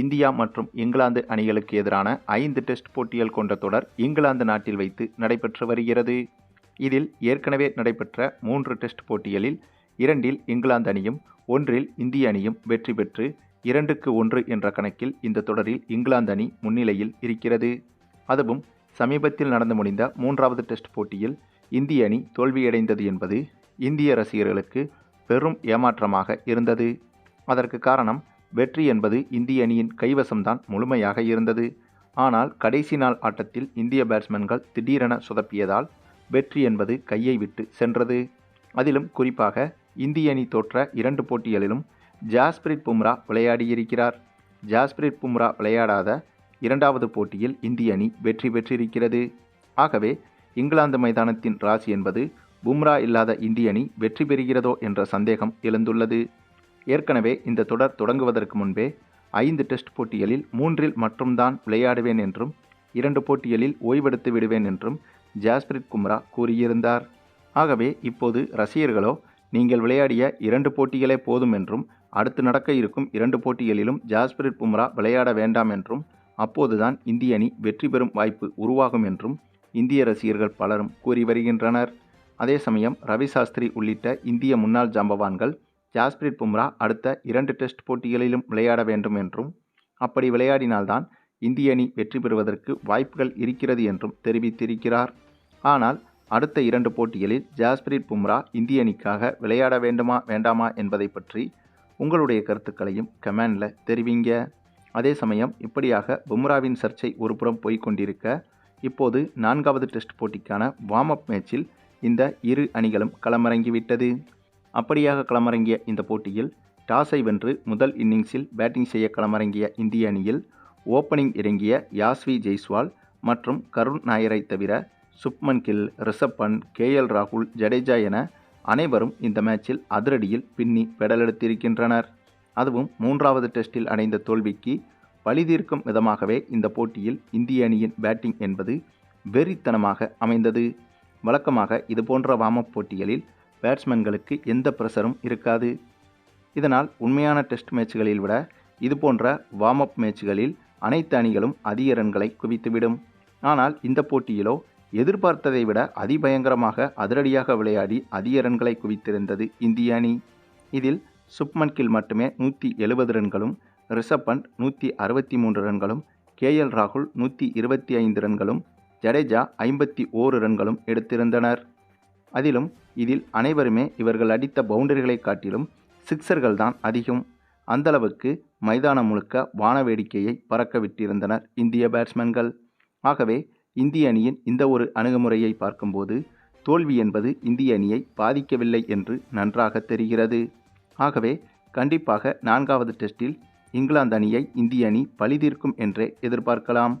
India மற்றும் இங்கிலாந்து அணிகளுக்கு எதிரான ஐந்து டெஸ்ட் போட்டிகள் கொண்ட தொடர் இங்கிலாந்து நாட்டில் வைத்து நடைபெற்று வருகிறது. இதில் ஏற்கனவே நடைபெற்ற மூன்று டெஸ்ட் போட்டிகளில் இரண்டில் இங்கிலாந்து அணியும் ஒன்றில் இந்திய அணியும் வெற்றி பெற்று இரண்டுக்கு ஒன்று என்ற கணக்கில் இந்த தொடரில் இங்கிலாந்து அணி முன்னிலையில் இருக்கிறது. அதுவும் சமீபத்தில் நடந்து முடிந்த மூன்றாவது டெஸ்ட் போட்டியில் இந்திய அணி தோல்வியடைந்தது என்பது இந்திய ரசிகர்களுக்கு பெரும் ஏமாற்றமாக இருந்தது. அதற்கு காரணம் வெற்றி என்பது இந்திய அணியின் கைவசம்தான் முழுமையாக இருந்தது. ஆனால் கடைசி நாள் ஆட்டத்தில் இந்திய பேட்ஸ்மேன்கள் திடீரென சொதப்பியதால் வெற்றி என்பது கையை விட்டு சென்றது. அதிலும் குறிப்பாக இந்திய அணி தோற்ற இரண்டு போட்டிகளிலும் ஜாஸ்பிரிட் பும்ரா விளையாடியிருக்கிறார். ஜாஸ்பிரிட் பும்ரா விளையாடாத இரண்டாவது போட்டியில் இந்திய அணி வெற்றி பெற்றிருக்கிறது. ஆகவே இங்கிலாந்து மைதானத்தின் ராசி என்பது பும்ரா இல்லாத இந்திய அணி வெற்றி பெறுகிறதோ என்ற சந்தேகம் எழுந்துள்ளது. ஏற்கனவே இந்த தொடர் தொடங்குவதற்கு முன்பே ஐந்து டெஸ்ட் போட்டிகளில் மூன்றில் மட்டும்தான் விளையாடுவேன் என்றும் இரண்டு போட்டிகளில் ஓய்வெடுத்து விடுவேன் என்றும் ஜாஸ்பிரிட் கும்ரா கூறியிருந்தார். ஆகவே இப்போது ரசிகர்களோ நீங்கள் விளையாடிய இரண்டு போட்டிகளே போதும் என்றும் அடுத்து நடக்க இருக்கும் இரண்டு போட்டிகளிலும் ஜாஸ்பிரிட் பும்ரா விளையாட வேண்டாம் என்றும் அப்போதுதான் இந்திய அணி வெற்றி பெறும் வாய்ப்பு உருவாகும் என்றும் இந்திய ரசிகர்கள் பலரும் கூறி வருகின்றனர். அதே சமயம் ரவி சாஸ்திரி உள்ளிட்ட இந்திய முன்னாள் ஜாம்பவான்கள் ஜாஸ்பிரித் பும்ரா அடுத்த இரண்டு டெஸ்ட் போட்டிகளிலும் விளையாட வேண்டும் என்றும் அப்படி விளையாடினால்தான் இந்திய அணி வெற்றி பெறுவதற்கு வாய்ப்புகள் இருக்கிறது என்றும் தெரிவித்திருக்கிறார். ஆனால் அடுத்த இரண்டு போட்டிகளில் ஜாஸ்பிரித் பும்ரா இந்திய அணிக்காக விளையாட வேண்டுமா வேண்டாமா என்பதை பற்றி உங்களுடைய கருத்துக்களையும் கமெண்டில் தெரிவிங்க. அதே சமயம் இப்படியாக பும்ராவின் சர்ச்சை ஒருபுறம் போய்கொண்டிருக்க இப்போது நான்காவது டெஸ்ட் போட்டிக்கான வார்ம் அப் மேட்சில் இந்த இரு அணிகளும் களமிறங்கிவிட்டது. அப்படியாக களமிறங்கிய இந்த போட்டியில் டாஸை வென்று முதல் இன்னிங்ஸில் பேட்டிங் செய்ய களமிறங்கிய இந்திய அணியில் ஓப்பனிங் இறங்கிய யாஸ்வி ஜெய்ஸ்வால் மற்றும் கருண் நாயரை தவிர சுப்மன் கில் ரிஷப் பண்ட் கே எல் ராகுல் ஜடேஜா என அனைவரும் இந்த மேட்சில் அதிரடியில் பின்னி பெடலெடுத்திருக்கின்றனர். அதுவும் மூன்றாவது டெஸ்டில் அடைந்த தோல்விக்கு பழிதீர்க்கும் விதமாகவே இந்த போட்டியில் இந்திய அணியின் பேட்டிங் என்பது வெறித்தனமாக அமைந்தது. வழக்கமாக இதுபோன்ற வார்ம் போட்டிகளில் பேட்ஸ்மேன்களுக்கு எந்த ப்ரெஷரும் இருக்காது. இதனால் உண்மையான டெஸ்ட் மேட்ச்களில் விட இதுபோன்ற வார்ம் அப் மேட்ச்களில் அனைத்து அணிகளும் அதிக ரன்களை குவித்துவிடும். ஆனால் இந்த போட்டியிலோ எதிர்பார்த்ததை விட அதிபயங்கரமாக அதிரடியாக விளையாடி அதிக ரன்களை குவித்திருந்தது இந்திய அணி. இதில் சுப்மன் கில் மட்டுமே நூற்றி எழுபது ரன்களும் ரிஷப் பண்ட் நூற்றி அறுபத்தி மூன்று ரன்களும் கே எல் ராகுல் நூற்றி இருபத்தி ஐந்து ரன்களும் ஜடேஜா ஐம்பத்தி ஓரு ரன்களும் எடுத்திருந்தனர். அதிலும் இதில் அனைவருமே இவர்கள் அடித்த பவுண்டரிகளை காட்டிலும் சிக்சர்கள் தான் அதிகம். அந்தளவுக்கு மைதானம் முழுக்க வான வேடிக்கையை பறக்க விட்டிருந்தனர் இந்திய பேட்ஸ்மேன்கள். ஆகவே இந்திய அணியின் இந்த ஒரு அணுகுமுறையை பார்க்கும்போது தோல்வி என்பது இந்திய அணியை பாதிக்கவில்லை என்று நன்றாக தெரிகிறது. ஆகவே கண்டிப்பாக நான்காவது டெஸ்டில் இங்கிலாந்து அணியை இந்திய அணி பழிதீர்க்கும் என்றே எதிர்பார்க்கலாம்.